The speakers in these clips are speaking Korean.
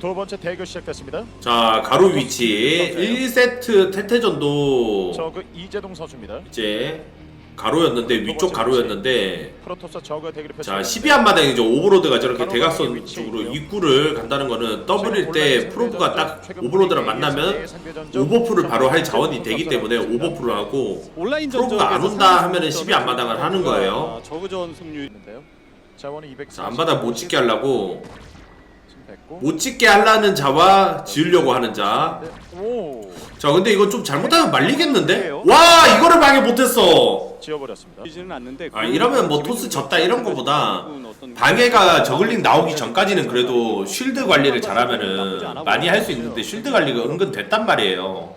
두 번째 대결 시작됐습니다. 자 가로 위치 1세트 태태전도 저그 이재동 선수입니다. 이제 가로였는데 위쪽 가로였는데 프로토스 저그 대결을 자 펼칩니다. 12한 마당에 이제 오버로드가 저렇게 대각선 쪽으로 입구를 간다는 거는 더블일 때 프로브가 딱 오버로드랑 만나면 오버풀을 바로 할 자원이 되기 때문에 오버풀을 하고 프로브가 안 온다 하면은 12 앞마당을 하는 거예요. 저그 전 승률 있는데요. 자원이 200. 자 앞마당 못 찍게 하려고 됐고. 못 찍게 하려는 자와 지으려고 하는 자. 네. 오. 자 근데 이거 좀 잘못하면 말리겠는데? 와 이거를 방해 못했어. 지워버렸습니다. 지는 않는데 아 이러면 뭐 토스 졌다 이런 거보다 방해가 저글링 나오기 전까지는 그래도 쉴드 관리를 잘하면은 많이 할 수 있는데 쉴드 관리가 은근 됐단 말이에요.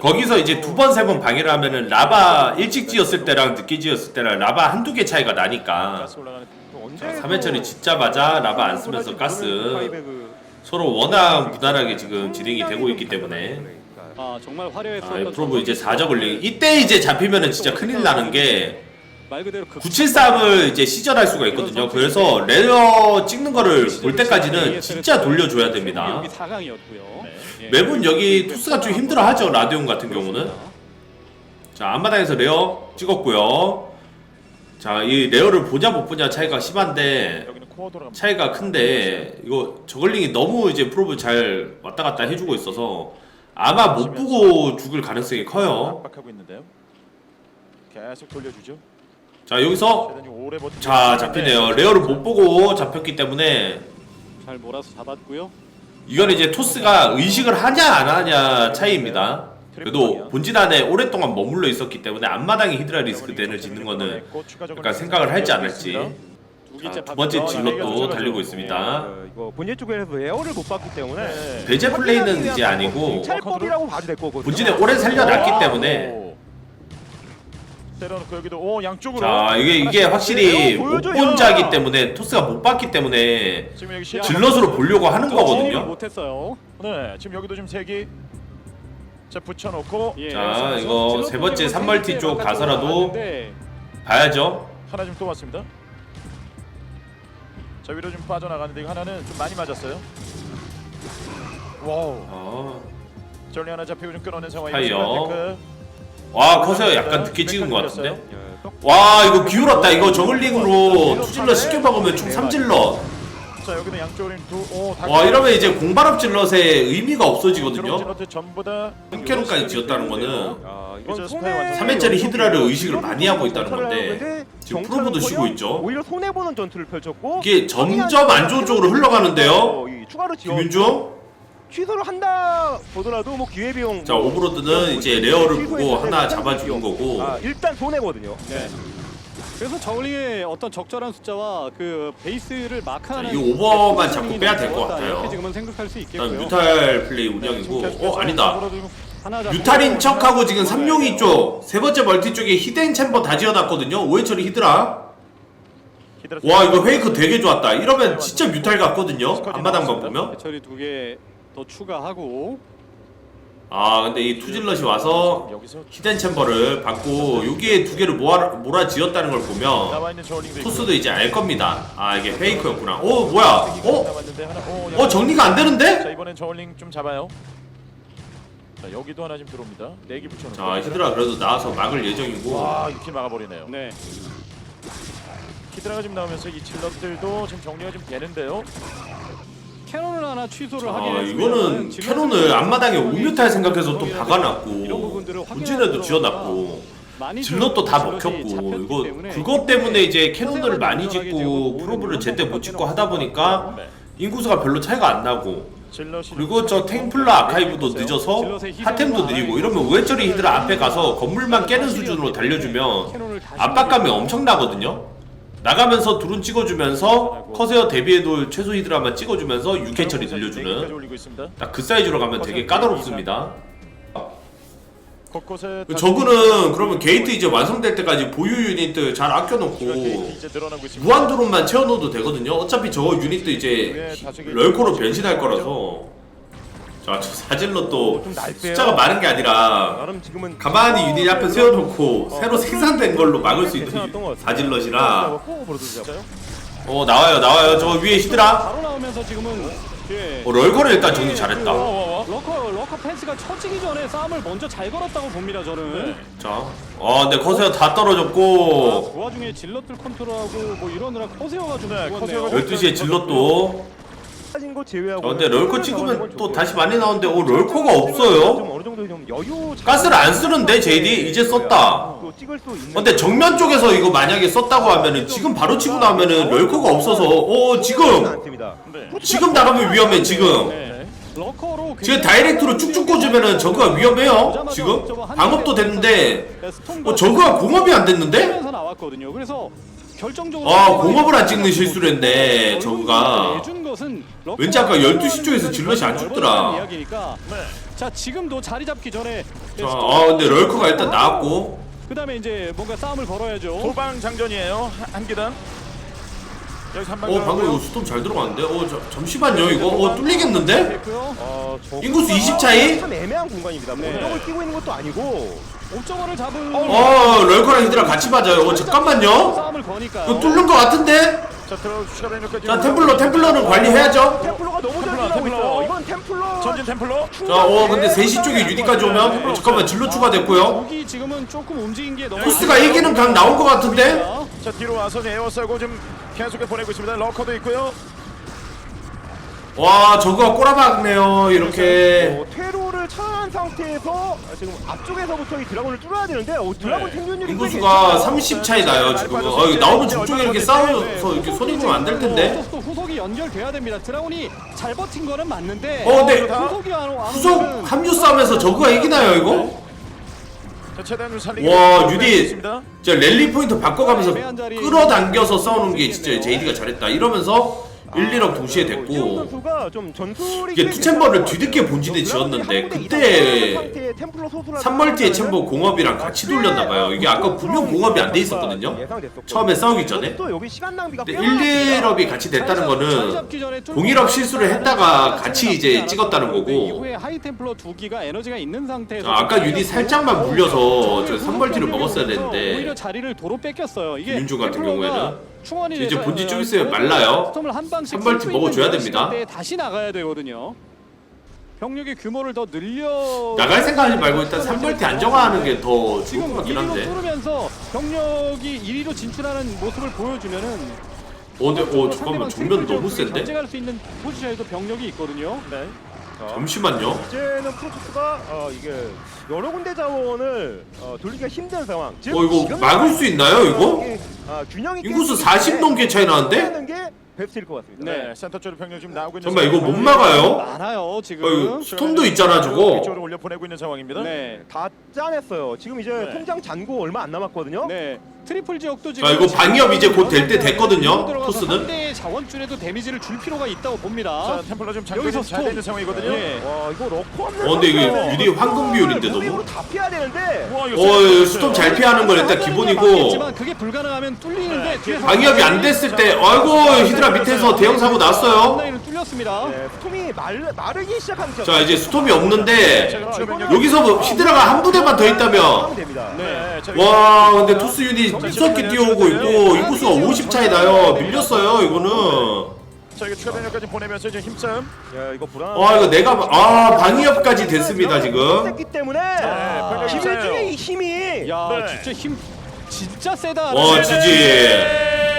거기서 이제 두 번 세 번 방해를 하면은 라바 일찍 지었을 때랑 늦게 지었을 때랑 라바 한두 개 차이가 나니까 자, 3회처리 짓자마자 라바 안 쓰면서 가스 서로 워낙 무난하게 지금 진행이 되고 있기 때문에 아 정말 화려했었던 아, 이 프로브 이제 4저글링 이때 이제 잡히면은 진짜 큰일 나는 게말 그대로 그 973을 이제 시전할 수가 있거든요. 그래서 레어 찍는 거를 볼 때까지는 진짜 돌려줘야 됩니다. 4강이었고요. 예. 매번 여기 투스가 좀 힘들어하죠. 라디온 같은 경우는. 자 앞마당에서 레어 찍었고요. 자 이 레어를 보냐 못 보냐 차이가 심한데 여기는 코어 돌아갑니다. 차이가 큰데 이거 저글링이 너무 이제 프로브 잘 왔다 갔다 해주고 있어서 아마 못 보고 죽을 가능성이 커요. 압박하고 있는데요. 계속 돌려주죠. 자 여기서 최대한 오래 버티. 어? 자 잡히네요. 레어를 못 보고 잡혔기 때문에 잘 몰아서 잡았고요. 이거는 이제 토스가 의식을 하냐 안 하냐 차이입니다. 그래도 본진 안에 오랫동안 머물러 있었기 때문에 앞마당에 히드라 리스크 댄을 짓는 거는 약간 생각을 할지 안 할지. 두 자, 두 번째. 질럿도 달리고 있습니다. 어, 이거 본진 쪽에서 에어를 못 봤기 때문에 네. 배제 플레이는 이제 아니고 찰법이라고 봐도 될 거거든요. 본진에 오래 살려놨기 때문에. 때려놓고 여기도 오 양쪽으로. 자 이게 이게 확실히 어, 못 보여줘요. 본 자기 때문에 토스가 못 봤기 때문에 지금 여기 실. 질럿으로 보려고 하는 거거든요. 못했어요. 네. 지금 여기도 지금 세 개. 자 붙여놓고 예. 자 이거 세 번째 3멀티 쪽 가서라도 네. 봐야죠. 하나 지금 또 왔습니다. 자 위로 좀 빠져나가는데 이거 하나는 좀 많이 맞았어요. 와우. 어. 전리 하나 잡히고 좀 끊어낸 상황이 하이요. 와 커세어 약간 늦게 찍은 것 같은데. 예, 또와 이거 기울었다 이거 저글링으로 투질러 쉽게 박으면 총 3질러 자 여기는 양쪽으로 두오 와 이러면 이제 공발업 질럿의 의미가 없어지거든요. 질럿들 전부 다 한캐론까지 지었다는 거는 아, 이제 이건 스파이 완전 손해 3회짜리 히드라를 의식을 많이 하고 있다는 건데 지금 프로브도 쉬고 있죠. 오히려 손해 보는 전투를 펼쳤고 이게 점점 안 좋은 쪽으로 흘러가는데요? 어, 이 추가로 지원 김윤중 취소를 한다 보더라도 뭐 기회 비용 자뭐 오브로드는 이제 레어를 보고 하나 잡아주는 거고. 아, 일단 손해거든요. 네. 그래서 저울링의 어떤 적절한 숫자와 그 베이스를 마크하는 자, 이 오버만 자꾸 빼야 될것 같아요. 이렇게 지금은 생각할 수 일단 있겠고요. 뮤탈 플레이 운영이고. 어 아니다. 잡고 뮤탈인 척하고 지금 삼룡이 쪽 세 번째 멀티 쪽에 히덴 챔버 다 지어놨거든요. 오해철이 히드라. 와 이거 페이크 되게 좋았다. 이러면 진짜 뮤탈 같거든요. 앞마당만 보면. 해처리 두개 더 추가하고 아 근데 이 투질럿이 와서 히덴 챔버를 받고 여기에 두 개를 모아, 몰아 지었다는 걸 보면 토스도 이제 알 겁니다 아 이게 페이크였구나 오 뭐야 어? 어 정리가 안자 되는데? 이번엔 저울링 좀 잡아요. 자 여기도 하나 지금 들어옵니다. 네개 붙여놓고. 자 히드라 그래도 나와서 막을 예정이고 와 이렇게 막아버리네요. 네. 히드라가 지금 나오면서 이 질럿들도 지금 정리가 좀 되는데요. 캐논을 하나 취소를 아 하긴 이거는 했으면 캐논을 앞마당에 우뮤탈 생각해서 또 이런 박아놨고 부분들을 본진에도 지어놨고 많이 질럿도 다 질럿이 먹혔고 잡혔기 이거 때문에 그것 때문에 이제 캐논을 많이 짓고 프로브를 제때 못 짓고 하다 보니까 네. 인구수가 별로 차이가 안 나고 그리고 저 탱플러 아카이브도 늦어서 하템도 느리고 이러면 우회처리 히드라 앞에 가서 건물만 깨는 수준으로 달려주면 압박감이 엄청나거든요 나가면서 드론 찍어주면서 커세어 대비해둘 최소 히드라만 찍어주면서 6회 처리 네개까지 들려주는. 딱 그 사이즈로 가면 되게 까다롭습니다 곳곳에 그 저그는 그러면 게이트 이제 완성될 때까지 보유 유닛들 잘 아껴놓고. 무한 드론만 채워넣어도 되거든요. 어차피 저 유닛도 이제 럴코로 변신할 거라서 자 저 사질럿도 좀 날빼요. 숫자가 많은 게 아니라 나름 지금은 가만히 유닛 앞에 세워놓고 새로 생산된 걸로 막을 수 있는. 사질럿이라 진짜요? 어 나와요 나와요 저 위에 히드라 바로 나오면서 지금은 예. 어, 럴커를 일단 정리 와, 잘했다. 와, 와. 러커 러커 펜스가 쳐지기 전에 싸움을 먼저 잘 걸었다고 봅니다 저는. 네. 자, 아 근데 커세어 다 아, 떨어졌고 그 와중에 질럿들 컨트롤하고 뭐 이러느라 커세어가 좀 네, 죽었네요. 커세어가 12시에 질럿도 빠진 거 제외하고. 아, 근데 럴커 찍으면 또 다시 많이 나오는데 어 럴커가 없어요? 좀 어느 정도 좀 여유. 가스를 안 쓰는데 제이디 이제 썼다. 또 찍을 수 있는. 근데 정면 쪽에서 이거 만약에 썼다고 하면은 지금 바로 치고 나면은 럴커가 없어서 어 지금 않습니다. 네. 지금 나가면 위험해 지금 네. 러커로 지금 다이렉트로 쭉쭉 꽂으면은 저거가 위험해요 지금 방업도 됐는데 어 저거가 공업이 안 됐는데? 나왔거든요. 그래서 결정적으로 아, 공업을 안 찍는 실수를 했네, 저거가. 왠지 아까 12시 쪽에서 질럿이 안 죽더라. 네. 자 지금도 자리 잡기 전에 자, 아 근데 럴커가 일단 나왔고 그 다음에 이제 뭔가 싸움을 걸어야죠. 도방 장전이에요. 한, 한 기단. 여기서 한방 어 방금 이거 수톱 잘 들어갔는데? 어 저, 잠시만요 이거 어 뚫리겠는데? 어, 저 인구수 20 차이? 참 애매한 공간입니다. 네. 모덕을 끼고 있는 것도 아니고. 옵저버를 잡은 어 럴커랑 히드라 같이 맞아요 어 잠깐만요 거니까. 이거 뚫는 거 같은데? 자, 들어 추가 병력까지. 자 템플러 템플러는 관리해야죠 템플러가 너무 잘 템플러, 나고 템플러. 있어요. 이건 템플러. 전진 템플러. 자어 근데 3시 쪽에 유디까지 오면 어, 잠깐만 진로 추가됐고요 여기 지금은 조금 움직인 게 너무 토스가 이기는 각 나온 거 같은데? 자, 뒤로 와서 에어싸고 좀 계속해 보내고 있습니다. 러커도 있고요. 와 저거 꼬라박네요 이렇게 어, 퇴로를 차한 상태에서 지금 앞쪽에서부터 이 드라곤을 뚫어야 되는데 어, 드라곤 네. 생존율이 인구수가 30 차이 나요 지금 어 이거 나오는 중쪽에 이렇게 싸워서 이렇게 손이 보면 안 될 텐데 또 후속이 연결돼야 됩니다. 드라곤이 잘 버틴 거는 맞는데. 어, 근데 후속이 안, 오- 안 후속 오면은 합류 싸움에서 저거가 이기나요 이거? 자, 최대한 좀 살리기. 와 위해서 유디. 진짜 랠리 포인트 바꿔가면서 끌어당겨서 싸우는 게 진짜 제이디가 잘했다 이러면서 1, 2력 동시에 이재용 됐고 선수가 좀 전술이 이게 투 챔버를 뒤늦게 본진에 지었는데 그때 3멀티의 챔버 공업이랑 같이 돌렸나봐요. 이게 아까 분명 공업이 안 돼 있었거든요. 처음에 싸우기 전에. 또 여기 시간 낭비가 근데 꽤 1, 2럽이 같이 됐다는 거는 공일업 실수를 했다가 같이 이제 찍었다는 거고. 이후에 하이템플러 두 기가 에너지가 있는 상태에서 아, 아까 유디 살짝만 물려서 저 3멀티를 먹었어야 오히려 되는데 자리를 도로 뺏겼어요. 이게 김윤중 같은 템플러가 경우에는 충원이 이제 본진 어, 좀 있으면 어, 말라요. 한 있는 먹어줘야 됩니다. 다시 나가야 되거든요. 병력의 규모를 더 늘려 나갈 생각하지 말고 일단 3멀티 안정화하는 게 더 좋을 것 지금 같긴 1위로 한데 뚫으면서 병력이 1위로 진출하는 모습을 보여주면은 어 근데 어 잠깐만 정면 너무 센데? 수 있는 포지션에도 병력이 있거든요. 네. 잠시만요 이제는 프로토스가 어, 이게 여러 군데 자원을 어, 돌리기가 힘든 상황. 즉, 어 이거 지금 막을 수 있나요 이거? 아, 균형이 인구수 깨지기 40 때문에 넘게 차이 나는데? 하는 게 베스트일 것 같습니다. 네. 센터 쪽으로 병력 지금 나오고 있는 잠깐만 이거 못. 막아요? 많아요 지금. 어 이거 스톰도 있잖아 저거 위쪽으로 올려 보내고 있는 상황입니다. 네. 다 짜냈어요. 지금 이제 네. 통장 잔고 얼마 안 남았거든요. 네. 트리플 지역도 지금 자 이거 방위업 이제 곧 될 때 됐거든요 토스는 상대의 자원줄에도 데미지를 줄 필요가 있다고 봅니다. 자, 템플러 좀 여기서 잘 되는. 상황이거든요. 네. 와 이거 러커 없는 어, 근데 이게 유리 황금 비율인데 너무? 다 피해야 되는데 와, 어 이거 스톰 잘 피하는 건 일단 기본이고 맞겠지만 그게 불가능하면 뚫리는데 뒤에서 방위업이 안 됐을 때 아이고 히드라 밑에서 대형 사고 났어요 뚫렸습니다. 네, 스톰이 말, 마르기 시작한 죠자 이제 스톰이 없는데. 여기서 뭐 히드라가 한 부대만 더 있다면 됩니다. 네. 자, 와 근데 토스 유닛 무섭게 뛰어오고 있고 인구수가 50 차이 나요 밀렸어요 이거는 자, 이거 추가 병력까지 보내면서 이제 힘싸움. 야 이거 불안. 와 이거 내가 아 방위업까지 됐습니다 지금 됐기 때문에 네, 김일중의 이 힘이 야 네. 진짜 힘 진짜 세다. 와 네. 지지